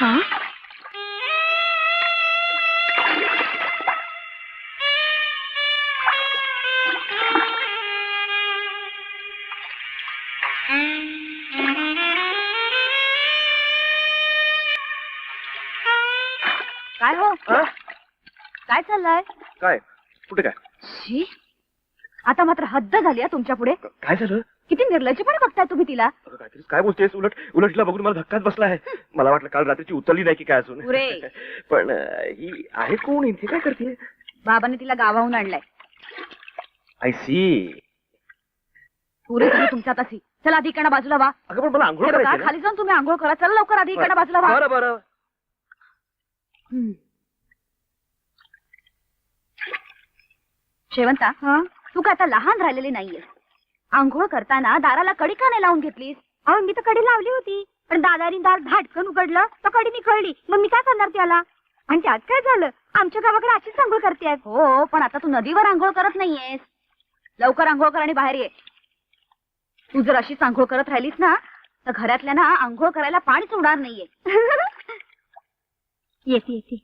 हा? काय हो? हा? काय चाललंय? काय? कुठे काय? शी आता मात्र हद्द झाली तुमच्यापुढे काय झालं? किती निर्लज्जपणे बघताय तुम्ही तिला. अगं, काय बोलतेस? उलट उलट तिला बघून मला धक्काच बसला आहे. मला वाटलं काल रात्रीची उतरली नाही की काय अजून. पुरे. पण अं, ही आहे कोण? इथे काय करते बाबाने तिला गावाहून आणलाय. आय सी पुरे झाली तुमच्या तशी. चला आधी इकडनं बाजूला वा. अगं पण मला आंघोळ हे बघा करायची आहे खाली जाऊन तुम्ही आंघोळ करा. चला लवकर आधी ना. इकडनं बाजूला वा. बरं बरं. हम्म. शेवंता तू काय आता लहान राहिलेली नाहीये. आंघोळ करताना दाराला कडी का नाही लावून घेतलीस? अहो मी तर कडी लावली होती. पण दादानी दार धाटकन उघडलं तर कडी निखळली मग मी काय करणार त्याला? आणि त्यात काय झालं? आमच्या गावाकडे अशीच आंघोळ करते हो पण आता तू नदीवर आंघोळ करत नाहीयेस. लवकर आंघोळ कर आणि बाहेर ये. तू जर अशीच आंघोळ करत राहिलीस ना तर घरातल्या ना आंघोळ करायला पाणीच उडणार नाहीये. येते येते.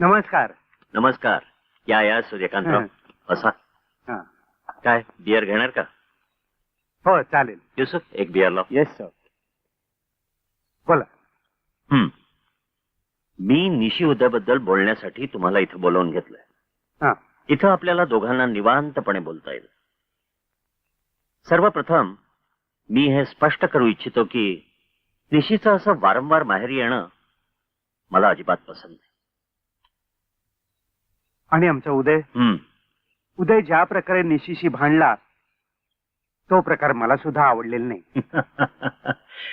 नमस्कार. नमस्कार. या या सूर्यकांतराव असा? हा. काय बियर घेणार का? हो चालेल. युसुफ एक बियर लाव. येस सर बोला. हम्म. मी निशी उद्याबद्दल बोलण्यासाठी तुम्हाला इथं बोलवून घेतलंय. हा. इथं आपल्याला दोघांना निवांतपणे बोलता येईल. सर्वप्रथम मी हे स्पष्ट करू इच्छितो की निशीचं असं वारंवार माहेरी येणं मला अजिबात पसंत नाही. आणि आमचा उदय. उदय ज्या प्रकारे निशीशी भांडला तो प्रकार मला सुद्धा आवडलेला नाही.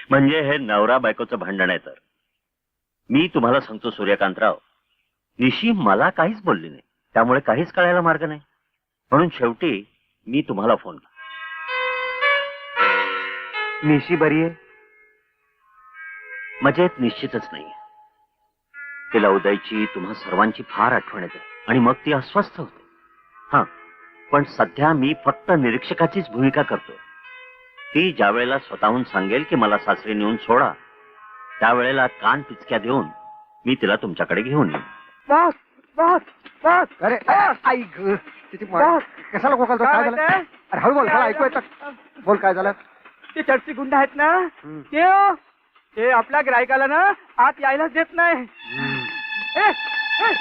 म्हणजे हे नवरा बायकोचं भांडण आहे तर. मी तुम्हाला सांगतो सूर्यकांतराव निशी मला काहीच बोलली नाही. त्यामुळे काहीच कळायला मार्ग नाही. म्हणून शेवटी मी तुम्हाला फोन केला निशी बरी आहे? मजेत निश्चितच नाही तिला उदयची तुम्हा सर्वांची फार आठवण येते. आणि मग ती अस्वस्थ होते. हा पण सध्या मी फक्त निरीक्षकाचीच भूमिका करतो. ती ज्या वेळेला स्वतःहून सांगेल की मला सासरी नेऊन सोडा त्यावेळेला कान पिचक्या देऊन मी तिला तुमच्याकडे घेऊन येईन. बस बस बस अरे आई ग तिची मा- कशाला कोकाल काय झालं? अरे हळू बोल मला ऐकू येतं. बोल काय झालं? ते चर्ची गुंड आहेत ना हम्म. ते हो, ते आपल्या ग्राहकाला ना आत यायलाच देत नाही. ए, ए,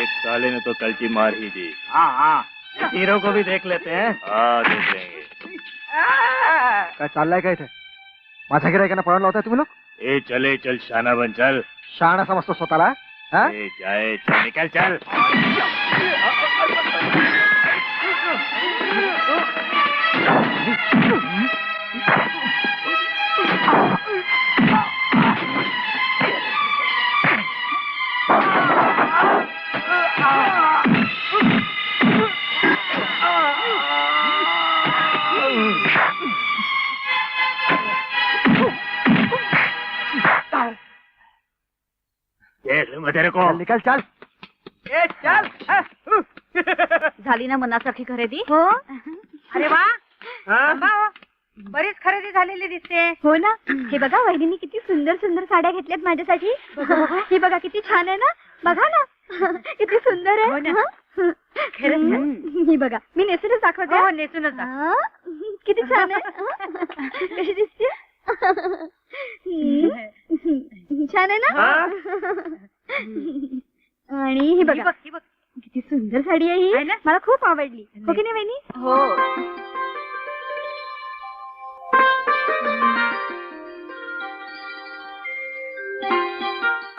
एक साले ने तो कल की मार ही दी हाँ हाँ. हीरो को भी देख लेते हैं। हाँ देख लेंगे। आ! काय चाललंय काय इथे? माझ्या गिरायकांना पळून लावताय तुम्ही लोक? ए चले चल शाना बन चल। शहाणा समजतो स्वतःला हा? ए जाए चल निकल चल। ले तेरे को चल निकाल चल ए, चल. झाली ना मनासारखी खरेदी हो अरे वा हा? बरीच खरेदी झालेली दिसते हो ना हे बघा वहिनीने किती सुंदर सुंदर साड्या घेतल्यात माझ्यासाठी हे बघा किती छान आहे ना बघा ना किती सुंदर हो आहे ना. हं? खरंच ना? हं. ही बघा मी नेसूनच दाखवते हो हा. नेसूनच दाखव. हं? किती छान आहे हं? कशी दिसते हं? छान आहे ना आणि ही बघा. बघ, ही बघ. किती सुंदर साडी आहे आहे ही ना? मला खूप आवडली. हो की नाही वहिनी? हो.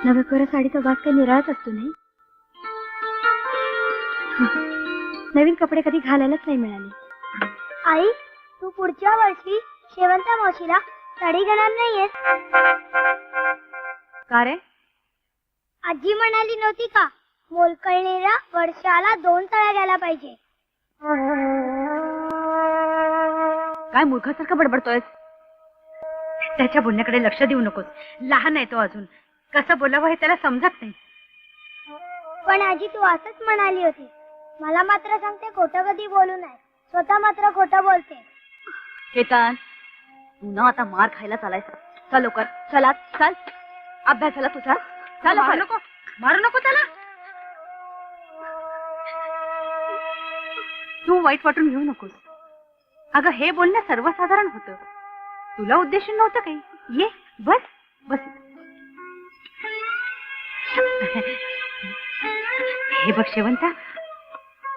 नव्या साडीचा वास काही निराळच असतो नाही? नवीन कपडे कधी घालायलाच नाही मिळाले. आई तू पुढच्या वर्षी शेवंत मावशीला साडी घेणार नाहीयेस? का रे? आजी म्हणाली नव्हती का? मोलकळणीला वर्षाला दोन तळ्या घ्यायला पाहिजे. काय मूर्खासारखं बडबडतोय त्याच्या बोलण्याकडे लक्ष देऊ नकोस. लहान आहे तो अजून. कसं बोलावं हे त्याला समजत नाही. पण आजी तू असंच म्हणाली होती. मला मात्र सांगते खोटं कधी बोलू नये. स्वतः मात्र खोटं बोलते. केतन तू ना आता मार खायला चालायचा चल लवकर. चला चल. अभ्यास झाला तुझा? चल मारू. नको. मारू नको त्याला. तू वाईट वाटून घेऊ नकोस. अगं हे बोलणं सर्वसाधारण होतं. तुला उद्देशून नव्हतं काही. ये बस बस. हे बघ शेवंता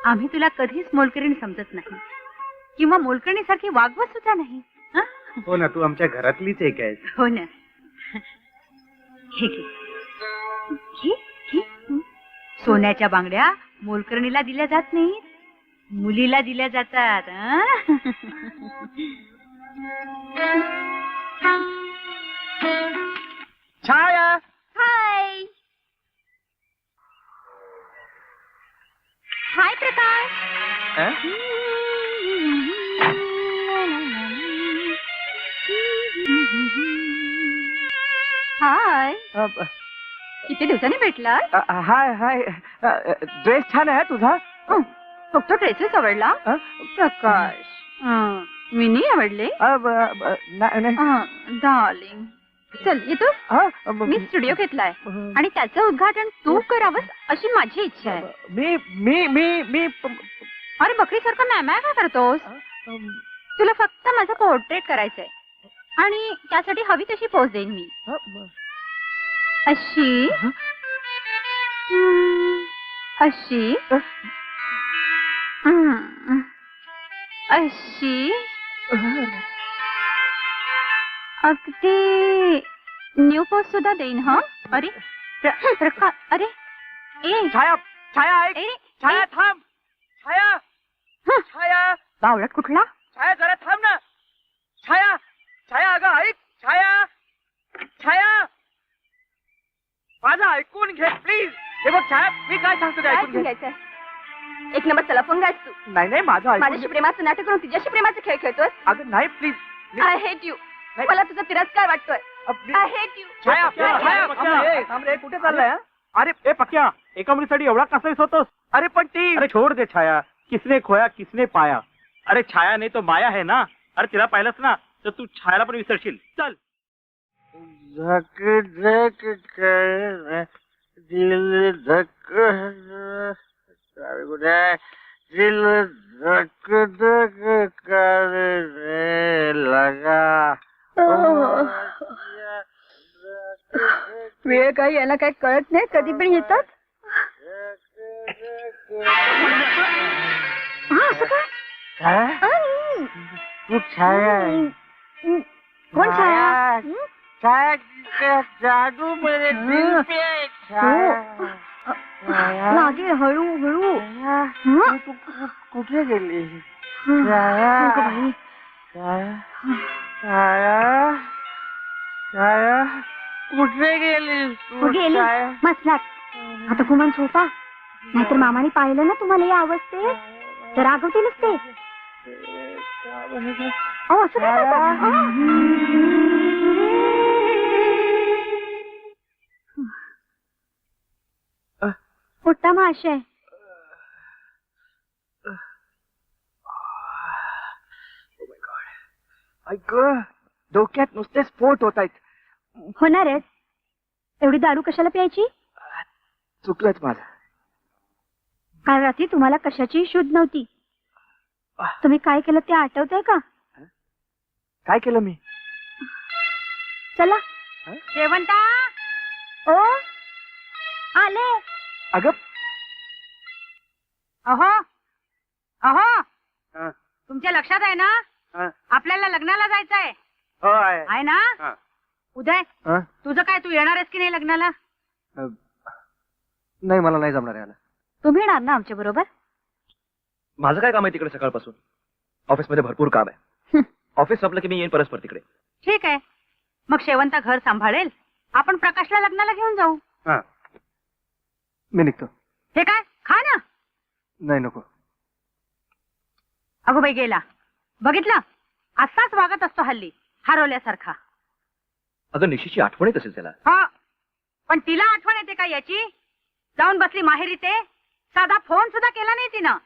आम्ही तुला कधीच मोलकरीण समजत नाही. किंवा मोलकरणीसारखी वागवत सुद्धा नाही. हं? हो ना तू आमच्या घरातलीच एक आहे हो ना. हे घे. घे घे. सोन्याच्या बांगड्या मोलकरणीला दिल्या जात नाहीत मुलीला दिल्या जातात? छाया हाय हाय प्रकाश? हाय किती दिवसांनी भेटला अ, हाय हाय. अ, अ, ड्रेस छान आहे तुझा? फक्त ड्रेसेस आवडला? अ? प्रकाश. हं, मी नाही आवडले? अ, ब- ब- नाही नाही. डार्लिंग चल येतो. मी स्टुडिओ घेतलाय. आणि त्याचं उद्घाटन तू करावंस अशी माझी इच्छा आहे. मी मी मी मी अरे बकरीसारखं मॅमॅ काय करतोस? तुला फक्त माझं पोर्ट्रेट करायचंय. आणि त्यासाठी हवी तशी पोच देईन मी. अशी. अशी. अशी. अगदी. न्यू पोस्ट सुद्धा देईन हा? अरे. प्रका अरे. ए. छाया छाया ऐक. ए, छाया थांब. छाया. हं. छाया. बावळट कुठला? छाया जरा थांब ना. छाया. छाया अगं ऐक. छाया. छाया. माझं ऐकून घे प्लीज हे बघ छाया मी काय सांगतो ते ऐकून घे. एक नंबर चला पंगाच तू. नाही नाही माझं ऐकून माझ्याशी घे. प्रेमाचं नाटक करून तुझ्याशी प्रेमाचा खेळ खेळतोय अगं नाही प्लीज आय हेट यू नाही. मला तुझा तिरस्कार वाटतोय. I hate you Chhaya Chhaya थांब रे, थांब रे, कुठे चाललाय हा? अरे ए पक्या. एका मुलीसाठी एवढा कसाईस होतोस अरे पण ती अरे छोड़ दे छाया. किसने खोया किसने पाया? अरे छाया नाही तो माया है ना? अरे तिला पाहिलंच ना? तर तू छायाला पण विसरशील. चल. धक धक कर दिल धक? दिल धक धक करने लगा वेळ काही याला काही कळत नाही कधी पण येतात हा, असं काय? छाया हं. तू छाया आहे. कोण छाया? छाया जादू मेरे दिल पे है। छाया। छाया. लागेल हळू हळू छाया, हं? तू कु- कुठे गेली? हं. छाया। अगं बाई. छाया। छाया। छाया। कुठे गेली हो, गेली? मसलात आता कुमान झोपा। नाहीतर मामाने पाहिलं ना तुम्हाला या अवस्थेत? तर रागवतीलच ते अहो, असं काय करता? अहो. माशा आहे. ऐक डोक्यात नुसते स्फोट होत आहेत. होणार आहे एवढी दारू कशाला प्यायची? चुकलंच माझं. काल रात्री तुम्हाला कशाची शुद्ध नव्हती? तुम्ही काय केलं ते आठवतंय का? काय केलं मी? चला. शेवंता ओ. आले. अगं अहो अहो हं, तुमच्या लक्षात आहे ना? हं. आपल्याला लग्नाला जायचंय. हो आहे आहे ना? हं. उदय हं? तुझं काय तू येणार आहेस की नाही लग्नाला? नाही मला नाही जमणार याला तुम्ही येणार ना आमच्या बरोबर? माझं काय काम आहे तिकडे सकाळपासून? ऑफिसमध्ये भरपूर काम आहे. ऑफिस संपलं की मी येईन परस्पर तिकडे. ठीक आहे. मग शेवंता घर सांभाळेल. आपण प्रकाशला लग्नाला घेऊन जाऊ. हा. मी निघतो. हे काय? खा ना. नाही नको. अगो बाई गेला. बघितलं? असाच वागत असतो हल्ली हरवल्यासारखा. अगं निशीची आठवण येत असेल त्याला. हा. पण तिला आठवण येते का याची? जाऊन बसली माहेरी ते. साधा फोन सुद्धा केला नाही तिनं.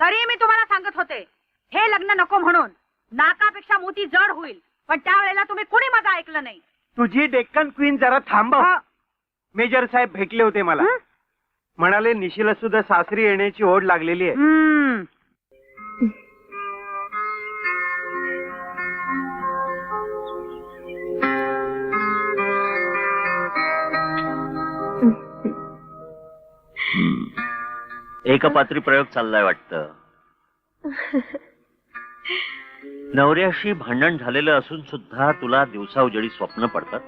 तरी मी तुम्हाला सांगत होते हे लग्न नको म्हणून. नाकापेक्षा मोती जड होईल. पण त्यावेळेला तुम्ही कुणी माझं ऐकलं नाही? तुझी डेक्कन क्वीन जरा थांबव. हा. मेजर साहेब भेटले होते मला. हं? म्हणाले निशिला सुद्धा सासरी येण्याची ओढ लागलेली आहे. हम्म. एकपात्री प्रयोग चाललाय वाटतं. नवऱ्याशी भांडण झालेलं असून सुद्धा तुला दिवसा उजडी स्वप्न पडतात?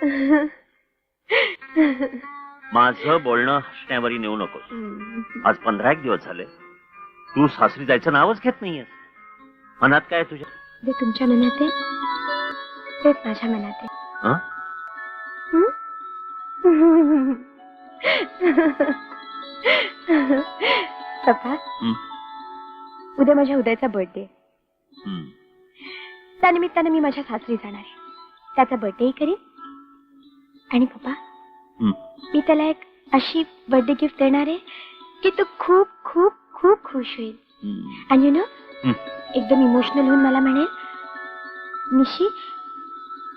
माझं बोलणं हसण्यावरी नेऊ नकोस. आज पंधरा एक दिवस झाले. तू सासरी जायचं नावच घेत नाहीयेस मनात काय आहे तुझ्या? जे तुमच्या मनात आहे तेच माझ्या मनात आहे हं? पप्पा हं? उद्या माझ्या उदयचा बर्थडे हं. त्यानिमित्तानं मी माझ्या सासरी जाणार आहे. त्याचा बर्थडेही करीन. आणि पप्पा. मी त्याला एक अशी बर्थडे गिफ्ट देणार आहे की तो खूप खूप खूप खुश होईल हं. आणि यु नो. एकदम इमोशनल होऊन मला म्हणेल निशी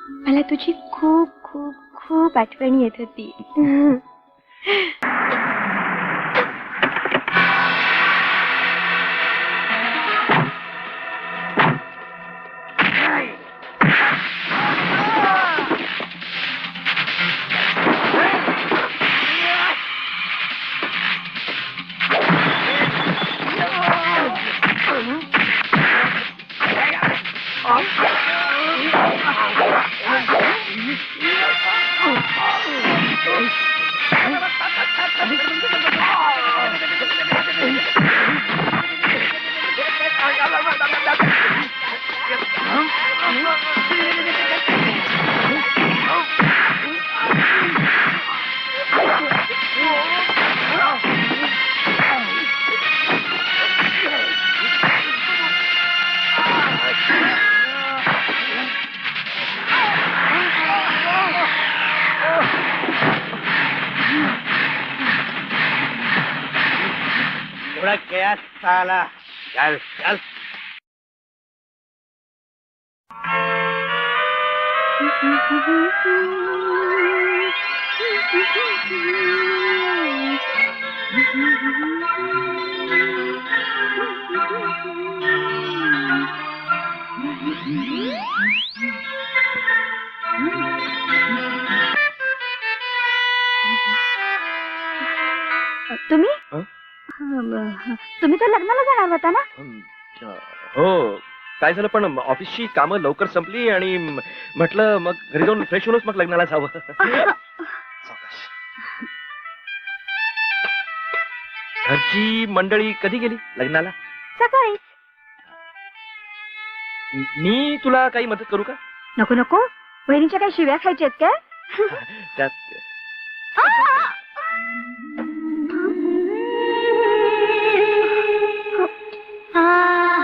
मला तुझी खूप खूप खूप आठवण येत होती थोडा गॅस आला चल चल तुम्ही? तुम्ही तर लग्नाला जाणार होता ना? हं. काय झालं पण ऑफिसची कामं लवकर संपली आणि म्हटलं मग घरी जाऊन फ्रेश होऊनच मग लग्नाला जावं. सावकाश. घरची मंडळी कधी गेली लग्नाला? सकाळी. मी तुला काही मदत करू का? नको नको. बहिणीच्या काही शिव्या खायच्या आहेत काय? त्यात आ, 啊。